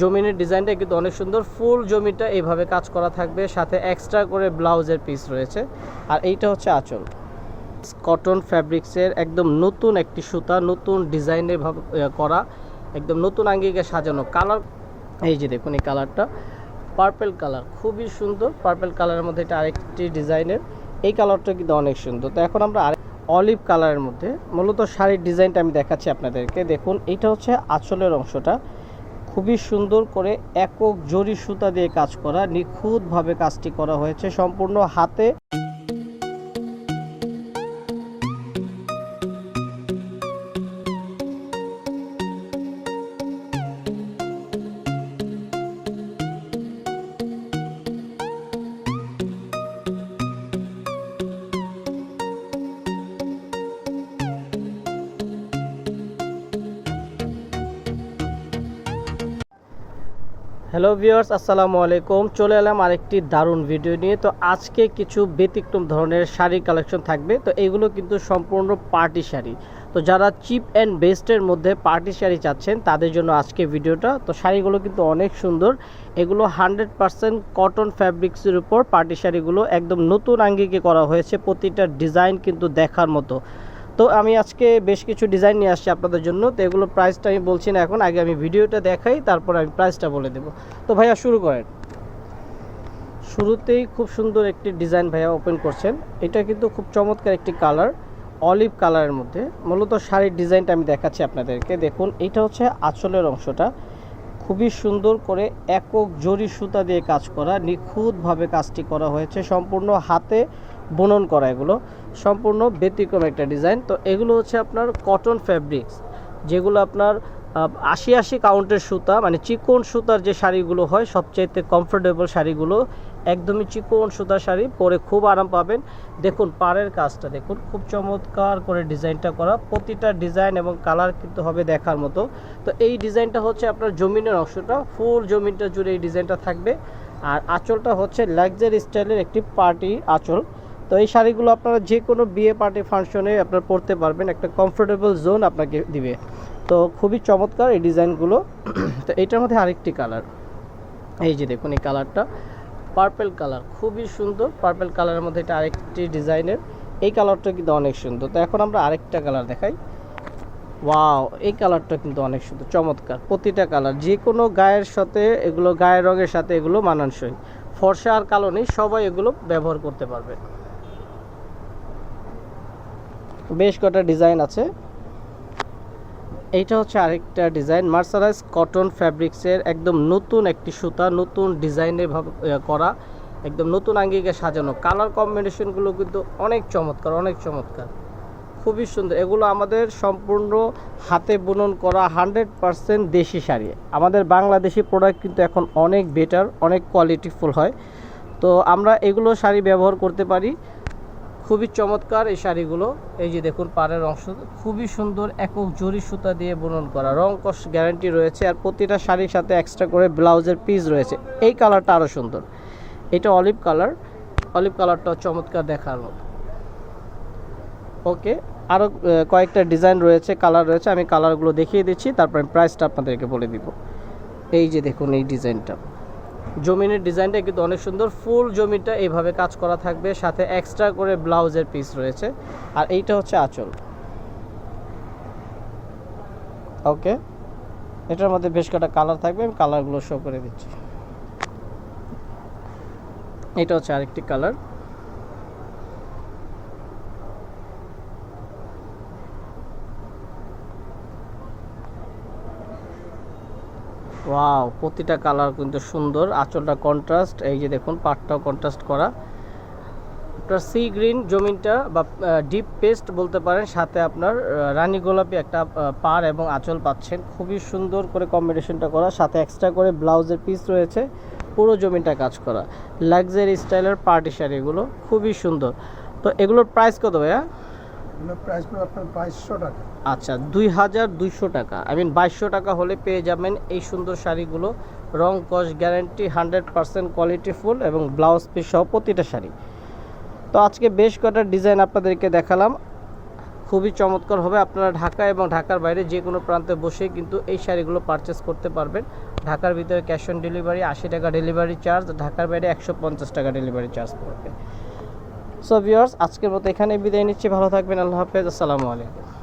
জমিনের ডিজাইনটা কিন্তু অনেক সুন্দর। ফুল জমিটা এইভাবে কাজ করা থাকবে, সাথে এক্সট্রা করে ব্লাউজের পিস রয়েছে। আর এইটা হচ্ছে আঁচল। কটন ফ্যাব্রিক্সের একদম নতুন একটি সুতা, নতুন ডিজাইনের ভাবে করা, একদম নতুন আঙ্গিকে সাজানো। কালার এই যে দেখুন এই কালারটা পার্পেল কালার খুবই সুন্দর। পার্পেল কালারের মধ্যে এটা আরেকটি ডিজাইনের এই কালারটা কিন্তু অনেক সুন্দর। তো এখন আমরা আরেক অলিভ কালারের মধ্যে মূলত শাড়ির ডিজাইনটা আমি দেখাচ্ছি আপনাদেরকে। দেখুন এটা হচ্ছে আঁচলের অংশটা। খুবই সুন্দর করে একক জরি সুতা দিয়ে কাজ করা, নিখুঁতভাবে কাজটি করা হয়েছে সম্পূর্ণ হাতে। হ্যালো ভিউয়ার্স, আসসালামু আলাইকুম। চলে এলাম আরেকটি দারুণ ভিডিও নিয়ে। তো আজকে কিছু ব্যতিক্রম ধরনের শাড়ি কালেকশন থাকবে। তো এগুলো কিন্তু সম্পূর্ণ পার্টি শাড়ি। তো যারা চিপ অ্যান্ড বেস্টের মধ্যে পার্টি শাড়ি চাচ্ছেন, তাদের জন্য আজকে ভিডিওটা। তো শাড়িগুলো কিন্তু অনেক সুন্দর। এগুলো হান্ড্রেড পারসেন্ট কটন ফ্যাব্রিক্সের উপর পার্টি শাড়িগুলো একদম নতুন আঙ্গিকে করা হয়েছে। প্রতিটা ডিজাইন কিন্তু দেখার মতো। তো আমি আজকে বেশ কিছু ডিজাইন নিয়ে আসছি আপনাদের জন্য। তো এগুলো প্রাইসটা আমি বলছি না এখন, আগে আমি ভিডিওটা দেখাই, তারপর আমি প্রাইসটা বলে দেবো। তো ভাইয়া শুরু করেন। শুরুতেই খুব সুন্দর একটি ডিজাইন ভাইয়া ওপেন করছেন। এটা কিন্তু খুব চমৎকার একটি কালার অলিভ কালারের মধ্যে। মূলত শাড়ির ডিজাইনটা আমি দেখাচ্ছি আপনাদেরকে। দেখুন, এটা হচ্ছে আঁচলের অংশটা। খুবই সুন্দর করে একক জরি সুতা দিয়ে কাজ করা, নিখুঁতভাবে কাজটি করা হয়েছে। সম্পূর্ণ হাতে বুনন করা এগুলো। সম্পূর্ণ ব্যতিক্রম একটা ডিজাইন। তো এগুলো হচ্ছে আপনার কটন ফ্যাব্রিক্স যেগুলো আপনার আশি আশি কাউন্টের সুতা মানে চিকন সুতার যে শাড়িগুলো হয়, সবচাইতে কমফোর্টেবল শাড়িগুলো, একদমই চিকন সুতার শাড়ি পরে খুব আরাম পাবেন। দেখুন, পাড়ের কাজটা দেখুন, খুব চমৎকার করে ডিজাইনটা করা। প্রতিটা ডিজাইন এবং কালার কিন্তু হবে দেখার মতো। তো এই ডিজাইনটা হচ্ছে আপনার জমিনের অংশটা, ফুল জমিনটা জুড়ে এই ডিজাইনটা থাকবে। আর আঁচলটা হচ্ছে লাক্সারি স্টাইলের একটি পার্টি আঁচল। তো এই শাড়িগুলো আপনারা যে কোনো বিয়ে পার্টি ফাংশনে আপনারা পরতে পারবেন, একটা কমফোর্টেবল জোন আপনাকে দিবে। তো খুবই চমৎকার এই ডিজাইনগুলো। তো এটার মধ্যে আরেকটি কালার। এই যে দেখুন এই কালারটা। পার্পেল কালার, খুবই সুন্দর। পার্পেল কালারের মধ্যে এটা আরেকটি ডিজাইনের। এই কালারটা কিন্তু অনেক সুন্দর। তো এখন আমরা আরেকটা কালার দেখাই। ওয়াও, এই কালারটা কিন্তু অনেক সুন্দর, চমৎকার। প্রতিটা কালার, যে কোনো গায়ের সাথে, এগুলো গায়ের রঙের সাথে এগুলো মানানসই। ফর্সা আর কালো নেই, সবাই এগুলো ব্যবহার করতে পারবে। বেশ কটা ডিজাইন আছে? এইটা হচ্ছে আরেকটা ডিজাইন। মার্সারাইজ কটন ফ্যাব্রিক্সের একদম নতুন একটি সুতা নতুন আহ, করা একদম নতুন আঙ্গিকে সাজানো। কালার কম্বিনেশনগুলো কিন্তু অনেক চমৎকার অনেক চমৎকার। খুবই সুন্দর। এগুলো আমাদের সম্পূর্ণ হাতে বুনন করা হান্ড্রেড পারসেন্ট দেশি শাড়ি। আমাদের বাংলাদেশি প্রোডাক্ট কিন্তু এখন অনেক বেটার অনেক কোয়ালিটিফুল হয়। তো আমরা এগুলো শাড়ি ব্যবহার করতে পারি। খুবই চমৎকার এই শাড়িগুলো। এই যে দেখুন, পাড়ের অংশ। খুবই সুন্দর একক জরি সুতা দিয়ে বুনন করা। রং কস গ্যারান্টি রয়েছে আর প্রতিটা শাড়ির সাথে এক্সট্রা করে ব্লাউজের পিস রয়েছে। এই কালারটা আরও সুন্দর। এটা অলিভ কালার অলিভ কালারটা চমৎকার দেখার মতো ওকে আরও কয়েকটা ডিজাইন রয়েছে কালার রয়েছে। আমি কালারগুলো দেখিয়ে দিচ্ছি, তারপর প্রাইসটা আপনাদেরকে বলে দিব। এই যে দেখুন, এই ডিজাইনটা জমিনের ডিজাইনটা কিন্তু অনেক সুন্দর। ফুল জমিটা এইভাবে কাজ করা থাকবে, সাথে এক্সট্রা করে ব্লাউজের পিস রয়েছে। আর এইটা হচ্ছে আঁচল। ওকে এটার মধ্যে বেশ কটা কালার থাকবে, আমি কালারগুলো শো করে দিচ্ছি। এটা হচ্ছে আরেকটি কালার ওয়াও প্রতিটা কালার কিন্তু সুন্দর। আঁচলটা কন্ট্রাস্ট এই যে দেখুন, পাটটাও কন্ট্রাস্ট করা। আপনার সি গ্রিন জমিনটা বা ডিপ পেস্ট বলতে পারেন, সাথে আপনার রানী গোলাপি একটা পাড় এবং আঁচল পাচ্ছেন। খুবই সুন্দর করে কম্বিনেশনটা করা, সাথে এক্সট্রা করে ব্লাউজের পিস রয়েছে, পুরো জমিনটা কাজ করা। লাক্সারি স্টাইলের পার্টি শাড়িগুলো খুবই সুন্দর। তো এগুলোর প্রাইস কত ভাইয়া? প্রাইস আপনার বাইশশো টাকা। আচ্ছা দুই হাজার দুইশো টাকা। আই মিন বাইশশো টাকা হলে পেয়ে যাবেন এই সুন্দর শাড়িগুলো। রং কস guarantee hundred percent quality full এবং ব্লাউজ পিস সহ প্রতিটা শাড়ি। তো আজকে বেশ কটা ডিজাইন আপনাদেরকে দেখালাম। খুবই চমৎকার হবে। আপনারা ঢাকা এবং ঢাকার বাইরে যে কোনো প্রান্তে বসে কিন্তু এই শাড়িগুলো পারচেস করতে পারবেন। ঢাকার ভিতরে ক্যাশ অন ডেলিভারি আশি টাকা ডেলিভারি চার্জ ঢাকার বাইরে একশো পঞ্চাশ টাকা ডেলিভারি চার্জ পড়বে। সো ভিউয়ার্স আজকের মতো এখানে বিদায় নিচ্ছি। ভালো থাকবেন আল্লাহ হাফেজ। আসসালামু আলাইকুম।